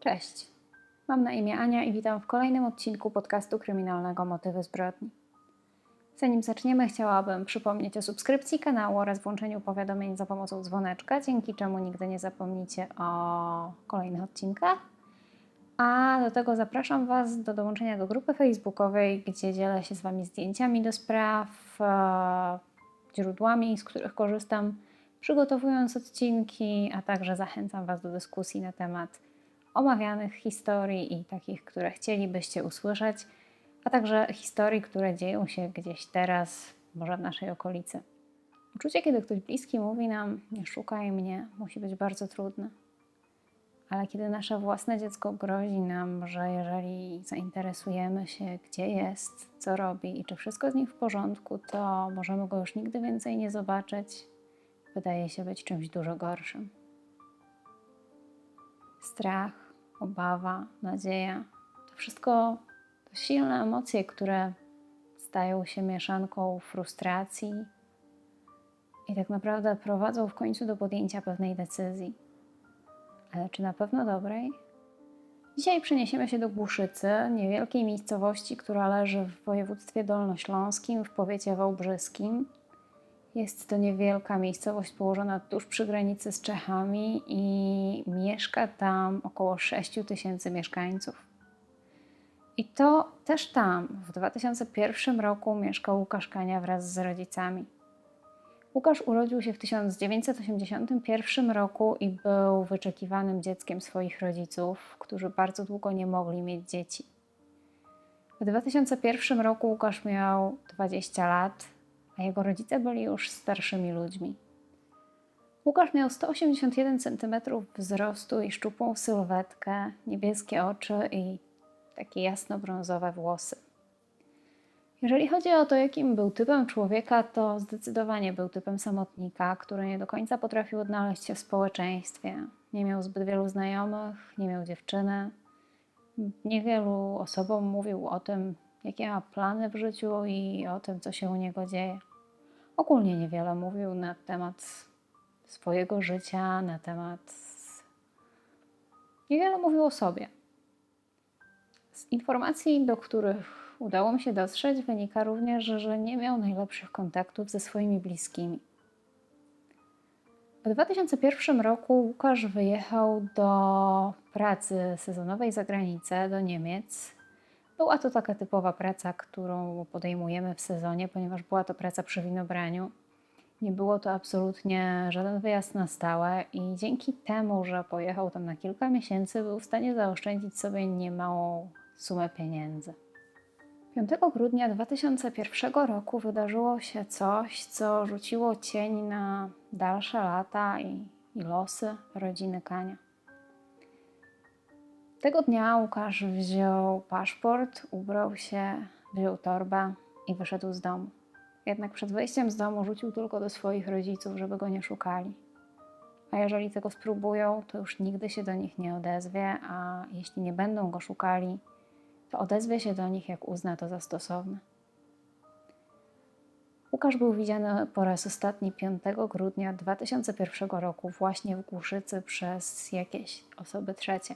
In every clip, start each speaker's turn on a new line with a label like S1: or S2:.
S1: Cześć. Mam na imię Ania i witam w kolejnym odcinku podcastu kryminalnego Motywy zbrodni. Zanim zaczniemy, chciałabym przypomnieć o subskrypcji kanału oraz włączeniu powiadomień za pomocą dzwoneczka, dzięki czemu nigdy nie zapomnicie o kolejnych odcinkach. A do tego zapraszam Was do dołączenia do grupy facebookowej, gdzie dzielę się z Wami zdjęciami do spraw, e, źródłami, z których korzystam, przygotowując odcinki, a także zachęcam Was do dyskusji na temat omawianych historii i takich, które chcielibyście usłyszeć, a także historii, które dzieją się gdzieś teraz, może w naszej okolicy. Uczucie, kiedy ktoś bliski mówi nam, nie szukaj mnie, musi być bardzo trudne. Ale kiedy nasze własne dziecko grozi nam, że jeżeli zainteresujemy się, gdzie jest, co robi i czy wszystko z nim w porządku, to możemy go już nigdy więcej nie zobaczyć, wydaje się być czymś dużo gorszym. Strach, obawa, nadzieja to wszystko to silne emocje, które stają się mieszanką frustracji i tak naprawdę prowadzą w końcu do podjęcia pewnej decyzji. Ale czy na pewno dobrej? Dzisiaj przeniesiemy się do Głuszycy, niewielkiej miejscowości, która leży w województwie dolnośląskim, w powiecie wałbrzyskim. Jest to niewielka miejscowość położona tuż przy granicy z Czechami i mieszka tam około 6 tysięcy mieszkańców. I to też tam w 2001 roku mieszkał Łukasz Kania wraz z rodzicami. Łukasz urodził się w 1981 roku i był wyczekiwanym dzieckiem swoich rodziców, którzy bardzo długo nie mogli mieć dzieci. W 2001 roku Łukasz miał 20 lat, a jego rodzice byli już starszymi ludźmi. Łukasz miał 181 cm wzrostu i szczupłą sylwetkę, niebieskie oczy i takie jasno-brązowe włosy. Jeżeli chodzi o to, jakim był typem człowieka, to zdecydowanie był typem samotnika, który nie do końca potrafił odnaleźć się w społeczeństwie. Nie miał zbyt wielu znajomych, nie miał dziewczyny. Niewielu osobom mówił o tym, jakie ma plany w życiu i o tym, co się u niego dzieje. Ogólnie niewiele mówił na temat swojego życia, na temat. Niewiele mówił o sobie. Z informacji, do których udało mi się dostrzec, wynika również, że nie miał najlepszych kontaktów ze swoimi bliskimi. W 2001 roku Łukasz wyjechał do pracy sezonowej za granicę, do Niemiec. Była to taka typowa praca, którą podejmujemy w sezonie, ponieważ była to praca przy winobraniu. Nie było to absolutnie żaden wyjazd na stałe i dzięki temu, że pojechał tam na kilka miesięcy, był w stanie zaoszczędzić sobie niemałą sumę pieniędzy. 5 grudnia 2001 roku wydarzyło się coś, co rzuciło cień na dalsze lata i, i losy rodziny Kania. Tego dnia Łukasz wziął paszport, ubrał się, wziął torbę i wyszedł z domu. Jednak przed wyjściem z domu rzucił tylko do swoich rodziców, żeby go nie szukali. A jeżeli tego spróbują, to już nigdy się do nich nie odezwie, a jeśli nie będą go szukali, to odezwie się do nich, jak uzna to za stosowne. Łukasz był widziany po raz ostatni 5 grudnia 2001 roku właśnie w Głuszycy przez jakieś osoby trzecie.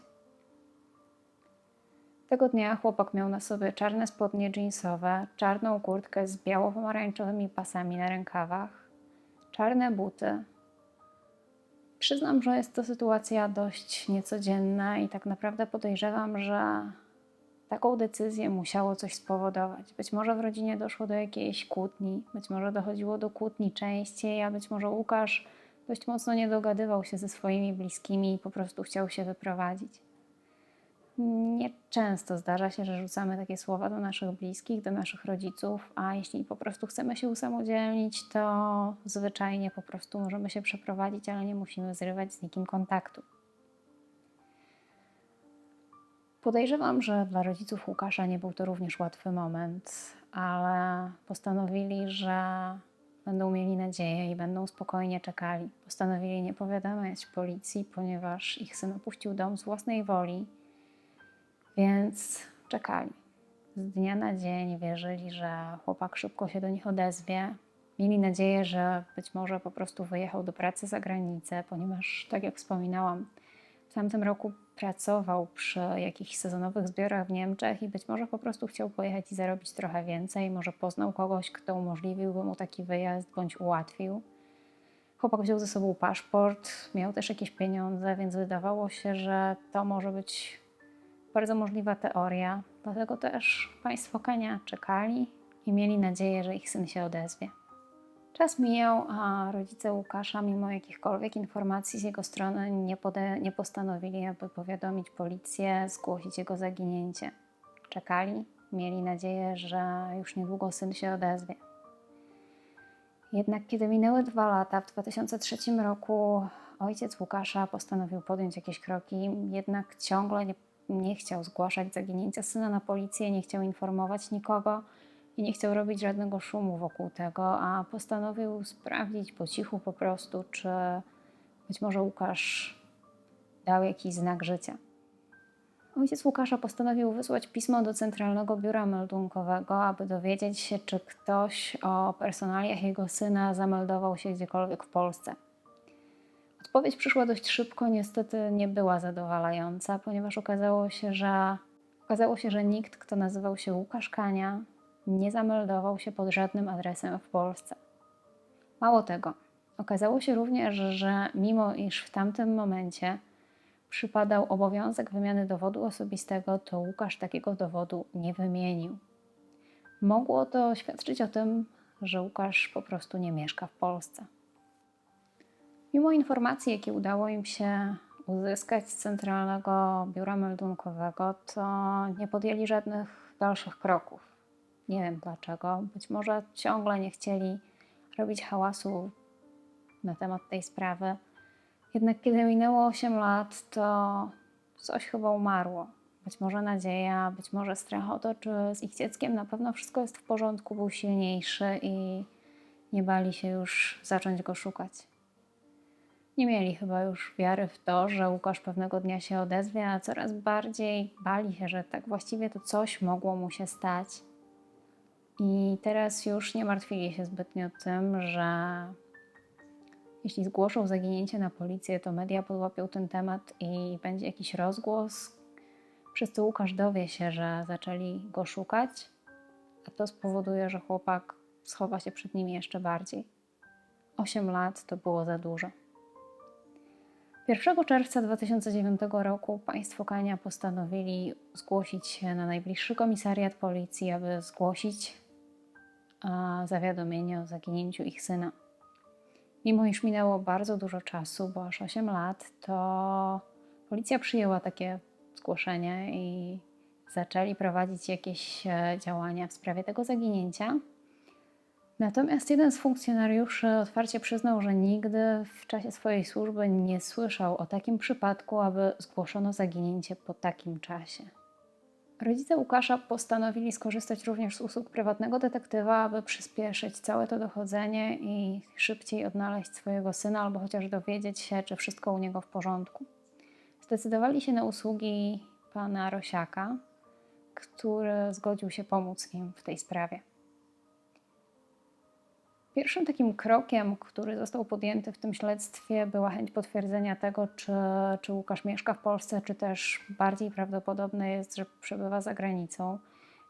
S1: Tego dnia chłopak miał na sobie czarne spodnie jeansowe, czarną kurtkę z biało-pomarańczowymi pasami na rękawach, czarne buty. Przyznam, że jest to sytuacja dość niecodzienna i tak naprawdę podejrzewam, że taką decyzję musiało coś spowodować. Być może w rodzinie doszło do jakiejś kłótni, być może dochodziło do kłótni częściej, a być może Łukasz dość mocno nie dogadywał się ze swoimi bliskimi i po prostu chciał się wyprowadzić. Nieczęsto zdarza się, że rzucamy takie słowa do naszych bliskich, do naszych rodziców, a jeśli po prostu chcemy się usamodzielnić, to zwyczajnie po prostu możemy się przeprowadzić, ale nie musimy zrywać z nikim kontaktu. Podejrzewam, że dla rodziców Łukasza nie był to również łatwy moment, ale postanowili, że będą mieli nadzieję i będą spokojnie czekali. Postanowili nie powiadamiać policji, ponieważ ich syn opuścił dom z własnej woli, więc czekali. Z dnia na dzień wierzyli, że chłopak szybko się do nich odezwie. Mieli nadzieję, że być może po prostu wyjechał do pracy za granicę, ponieważ, tak jak wspominałam, w tamtym roku pracował przy jakichś sezonowych zbiorach w Niemczech i być może po prostu chciał pojechać i zarobić trochę więcej. Może poznał kogoś, kto umożliwiłby mu taki wyjazd bądź ułatwił. Chłopak wziął ze sobą paszport, miał też jakieś pieniądze, więc wydawało się, że to może być bardzo możliwa teoria. Dlatego też państwo Kenia czekali i mieli nadzieję, że ich syn się odezwie. Czas mijał, a rodzice Łukasza, mimo jakichkolwiek informacji z jego strony, nie, nie postanowili, aby powiadomić policję, zgłosić jego zaginięcie. Czekali, mieli nadzieję, że już niedługo syn się odezwie. Jednak kiedy minęły dwa lata, w 2003 roku ojciec Łukasza postanowił podjąć jakieś kroki, jednak ciągle nie, nie chciał zgłaszać zaginięcia syna na policję, nie chciał informować nikogo i nie chciał robić żadnego szumu wokół tego, a postanowił sprawdzić po cichu po prostu, czy być może Łukasz dał jakiś znak życia. Ojciec Łukasza postanowił wysłać pismo do Centralnego Biura Meldunkowego, aby dowiedzieć się, czy ktoś o personaliach jego syna zameldował się gdziekolwiek w Polsce. Odpowiedź przyszła dość szybko, niestety nie była zadowalająca, ponieważ okazało się, że okazało się, że nikt, kto nazywał się Łukasz Kania, nie zameldował się pod żadnym adresem w Polsce. Mało tego, okazało się również, że mimo iż w tamtym momencie przypadał obowiązek wymiany dowodu osobistego, to Łukasz takiego dowodu nie wymienił. Mogło to świadczyć o tym, że Łukasz po prostu nie mieszka w Polsce. Mimo informacji, jakie udało im się uzyskać z Centralnego Biura Meldunkowego, to nie podjęli żadnych dalszych kroków. Nie wiem dlaczego. Być może ciągle nie chcieli robić hałasu na temat tej sprawy. Jednak kiedy minęło 8 lat, to coś chyba umarło. Być może nadzieja, być może strach o to, czy z ich dzieckiem na pewno wszystko jest w porządku, był silniejszy i nie bali się już zacząć go szukać. Nie mieli chyba już wiary w to, że Łukasz pewnego dnia się odezwie, a coraz bardziej bali się, że tak właściwie to coś mogło mu się stać. I teraz już nie martwili się zbytnio tym, że jeśli zgłoszą zaginięcie na policję, to media podłapią ten temat i będzie jakiś rozgłos, przez co Łukasz dowie się, że zaczęli go szukać, a to spowoduje, że chłopak schowa się przed nimi jeszcze bardziej. Osiem lat to było za dużo. 1 czerwca 2009 roku państwo Kania postanowili zgłosić się na najbliższy komisariat policji, aby zgłosić zawiadomienie o zaginięciu ich syna. Mimo iż minęło bardzo dużo czasu, bo aż 8 lat, to policja przyjęła takie zgłoszenie i zaczęli prowadzić jakieś e, działania w sprawie tego zaginięcia. Natomiast jeden z funkcjonariuszy otwarcie przyznał, że nigdy w czasie swojej służby nie słyszał o takim przypadku, aby zgłoszono zaginięcie po takim czasie. Rodzice Łukasza postanowili skorzystać również z usług prywatnego detektywa, aby przyspieszyć całe to dochodzenie i szybciej odnaleźć swojego syna, albo chociaż dowiedzieć się, czy wszystko u niego w porządku. Zdecydowali się na usługi pana Rosiaka, który zgodził się pomóc im w tej sprawie. Pierwszym takim krokiem, który został podjęty w tym śledztwie, była chęć potwierdzenia tego, czy, czy Łukasz mieszka w Polsce, czy też bardziej prawdopodobne jest, że przebywa za granicą.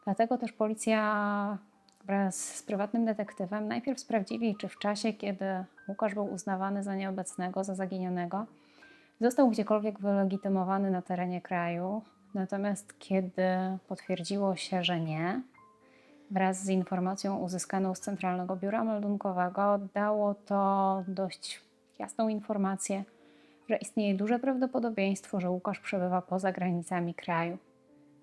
S1: Dlatego też policja wraz z prywatnym detektywem najpierw sprawdzili, czy w czasie, kiedy Łukasz był uznawany za nieobecnego, za zaginionego, został gdziekolwiek wylegitymowany na terenie kraju. Natomiast kiedy potwierdziło się, że nie, wraz z informacją uzyskaną z Centralnego Biura Meldunkowego dało to dość jasną informację, że istnieje duże prawdopodobieństwo, że Łukasz przebywa poza granicami kraju.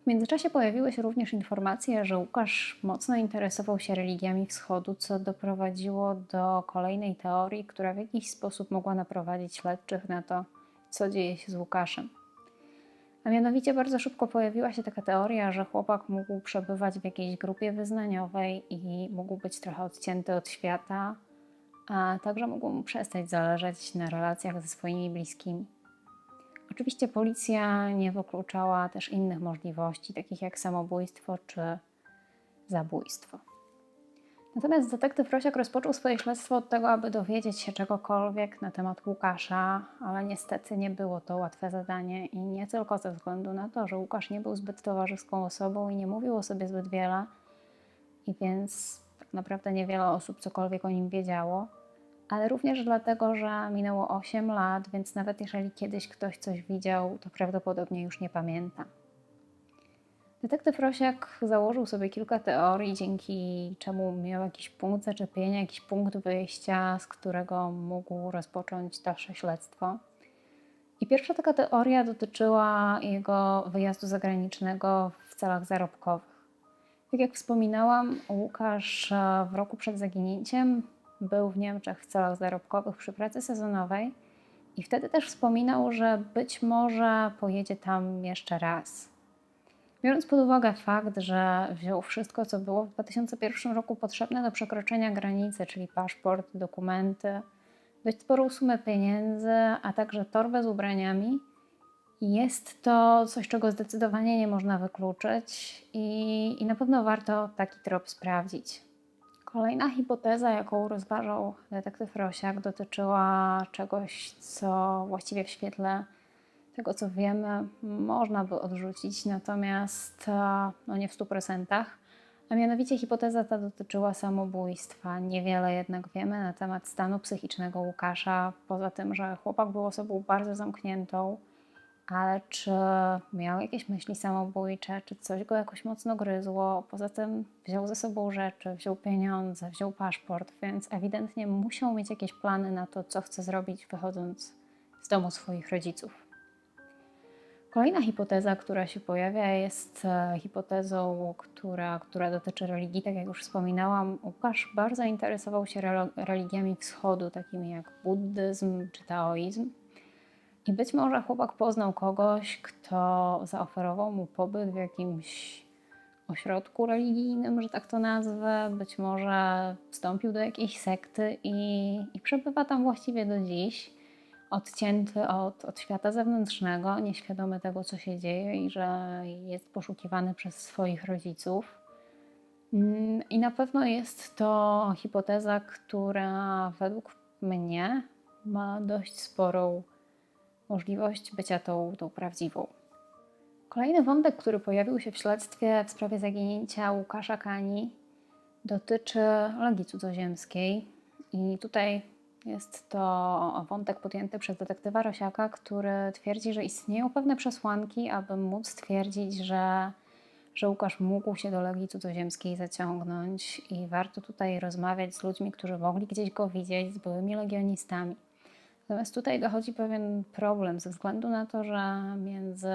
S1: W międzyczasie pojawiły się również informacje, że Łukasz mocno interesował się religiami wschodu, co doprowadziło do kolejnej teorii, która w jakiś sposób mogła naprowadzić śledczych na to, co dzieje się z Łukaszem. A mianowicie bardzo szybko pojawiła się taka teoria, że chłopak mógł przebywać w jakiejś grupie wyznaniowej i mógł być trochę odcięty od świata, a także mógł mu przestać zależeć na relacjach ze swoimi bliskimi. Oczywiście policja nie wykluczała też innych możliwości, takich jak samobójstwo czy zabójstwo. Natomiast detektyw Rosiak rozpoczął swoje śledztwo od tego, aby dowiedzieć się czegokolwiek na temat Łukasza, ale niestety nie było to łatwe zadanie i nie tylko ze względu na to, że Łukasz nie był zbyt towarzyską osobą i nie mówił o sobie zbyt wiele, i więc tak naprawdę niewiele osób cokolwiek o nim wiedziało, ale również dlatego, że minęło 8 lat, więc nawet jeżeli kiedyś ktoś coś widział, to prawdopodobnie już nie pamięta. Detektyw Rosiak założył sobie kilka teorii, dzięki czemu miał jakiś punkt zaczepienia, jakiś punkt wyjścia, z którego mógł rozpocząć dalsze śledztwo. I pierwsza taka teoria dotyczyła jego wyjazdu zagranicznego w celach zarobkowych. Tak jak wspominałam, Łukasz e, w roku przed zaginięciem był w Niemczech w celach zarobkowych przy pracy sezonowej i wtedy też wspominał, że być może pojedzie tam jeszcze raz. Biorąc pod uwagę fakt, że wziął wszystko, co było w 2001 roku potrzebne do przekroczenia granicy, czyli paszport, dokumenty, dość sporą sumę pieniędzy, a także torbę z ubraniami, jest to coś, czego zdecydowanie nie można wykluczyć i, i na pewno warto taki trop sprawdzić. Kolejna hipoteza, jaką rozważał detektyw Rosiak, dotyczyła czegoś, co właściwie w świetle tego, co wiemy, można by odrzucić, natomiast e, no nie w 100%. A mianowicie hipoteza ta dotyczyła samobójstwa. Niewiele jednak wiemy na temat stanu psychicznego Łukasza, poza tym, że chłopak był osobą bardzo zamkniętą, ale czy miał jakieś myśli samobójcze, czy coś go jakoś mocno gryzło. Poza tym wziął ze sobą rzeczy, wziął pieniądze, wziął paszport, więc ewidentnie musiał mieć jakieś plany na to, co chce zrobić, wychodząc z domu swoich rodziców. Kolejna hipoteza, która się pojawia, jest e, hipotezą, która, która dotyczy religii. Tak jak już wspominałam, Łukasz bardzo interesował się religiami wschodu, takimi jak buddyzm czy taoizm. I być może chłopak poznał kogoś, kto zaoferował mu pobyt w jakimś ośrodku religijnym, że tak to nazwę. Być może wstąpił do jakiejś sekty i, i przebywa tam właściwie do dziś, odcięty od, od świata zewnętrznego, nieświadomy tego, co się dzieje i że jest poszukiwany przez swoich rodziców. Mm, I na pewno jest to hipoteza, która według mnie ma dość sporą możliwość bycia tą, tą prawdziwą. Kolejny wątek, który pojawił się w śledztwie w sprawie zaginięcia Łukasza Kani, dotyczy Legii Cudzoziemskiej. I tutaj jest to wątek podjęty przez detektywa Rosiaka, który twierdzi, że istnieją pewne przesłanki, aby móc stwierdzić, że, że Łukasz mógł się do Legii Cudzoziemskiej zaciągnąć i warto tutaj rozmawiać z ludźmi, którzy mogli gdzieś go widzieć, z byłymi legionistami. Natomiast tutaj dochodzi pewien problem ze względu na to, że między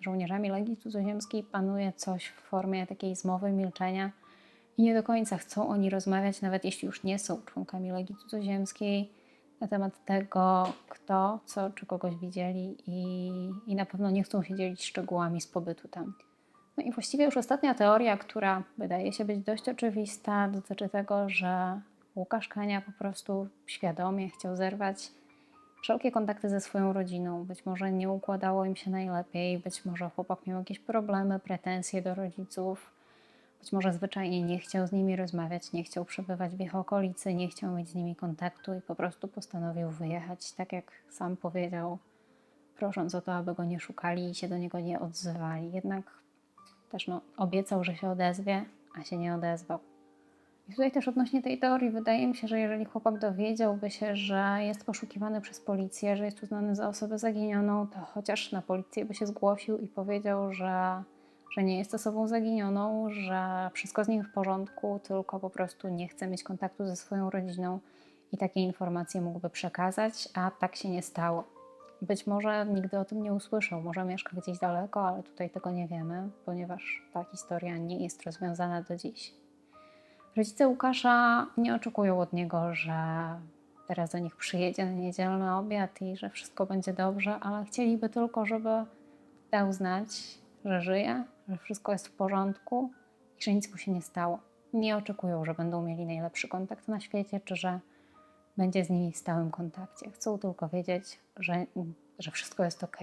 S1: żołnierzami Legii Cudzoziemskiej panuje coś w formie takiej zmowy milczenia i nie do końca chcą oni rozmawiać, nawet jeśli już nie są członkami Legii Cudzoziemskiej, na temat tego, kto, co czy kogoś widzieli i, i na pewno nie chcą się dzielić szczegółami z pobytu tam. No i właściwie już ostatnia teoria, która wydaje się być dość oczywista, dotyczy tego, że Łukasz Kania po prostu świadomie chciał zerwać wszelkie kontakty ze swoją rodziną. Być może nie układało im się najlepiej, być może chłopak miał jakieś problemy, pretensje do rodziców, być może zwyczajnie nie chciał z nimi rozmawiać, nie chciał przebywać w ich okolicy, nie chciał mieć z nimi kontaktu i po prostu postanowił wyjechać, tak jak sam powiedział, prosząc o to, aby go nie szukali i się do niego nie odzywali. Jednak też no, obiecał, że się odezwie, a się nie odezwał. I tutaj też odnośnie tej teorii wydaje mi się, że jeżeli chłopak dowiedziałby się, że jest poszukiwany przez policję, że jest uznany za osobę zaginioną, to chociaż na policję by się zgłosił i powiedział, że, że nie jest osobą zaginioną, że wszystko z nim w porządku, tylko po prostu nie chce mieć kontaktu ze swoją rodziną i takie informacje mógłby przekazać, a tak się nie stało. Być może nigdy o tym nie usłyszał, może mieszka gdzieś daleko, ale tutaj tego nie wiemy, ponieważ ta historia nie jest rozwiązana do dziś. Rodzice Łukasza nie oczekują od niego, że teraz do nich przyjedzie na niedzielny obiad i że wszystko będzie dobrze, ale chcieliby tylko, żeby dał znać, że żyje, że wszystko jest w porządku i że nic mu się nie stało. Nie oczekują, że będą mieli najlepszy kontakt na świecie, czy że będzie z nimi w stałym kontakcie. Chcą tylko wiedzieć, że, że wszystko jest ok.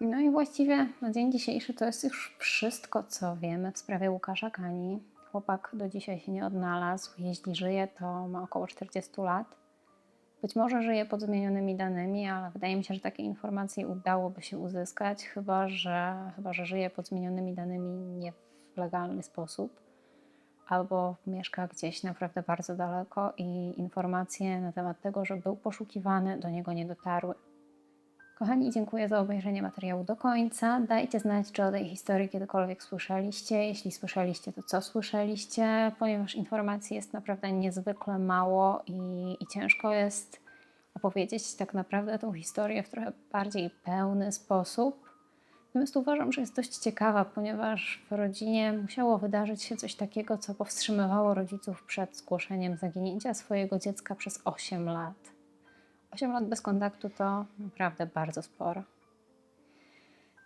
S1: No i właściwie na dzień dzisiejszy to jest już wszystko, co wiemy w sprawie Łukasza Kani. Chłopak do dzisiaj się nie odnalazł. Jeśli żyje, to ma około 40 lat. Być może żyje pod zmienionymi danymi, ale wydaje mi się, że takie informacje udałoby się uzyskać, chyba że, chyba że żyje pod zmienionymi danymi nie w legalny sposób, albo mieszka gdzieś naprawdę bardzo daleko i informacje na temat tego, że był poszukiwany, do niego nie dotarły. Kochani, dziękuję za obejrzenie materiału do końca. Dajcie znać, czy o tej historii kiedykolwiek słyszeliście. Jeśli słyszeliście, to co słyszeliście, ponieważ informacji jest naprawdę niezwykle mało i, i ciężko jest opowiedzieć tak naprawdę tą historię w trochę bardziej pełny sposób. Natomiast uważam, że jest dość ciekawa, ponieważ w rodzinie musiało wydarzyć się coś takiego, co powstrzymywało rodziców przed zgłoszeniem zaginięcia swojego dziecka przez 8 lat. 8 lat bez kontaktu to naprawdę bardzo sporo.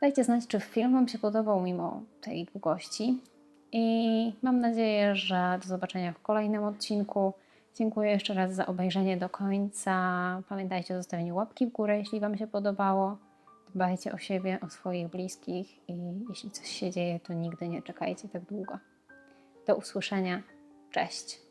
S1: Dajcie znać, czy film Wam się podobał mimo tej długości. I mam nadzieję, że do zobaczenia w kolejnym odcinku. Dziękuję jeszcze raz za obejrzenie do końca. Pamiętajcie o zostawieniu łapki w górę, jeśli Wam się podobało. Dbajcie o siebie, o swoich bliskich i jeśli coś się dzieje, to nigdy nie czekajcie tak długo. Do usłyszenia. Cześć.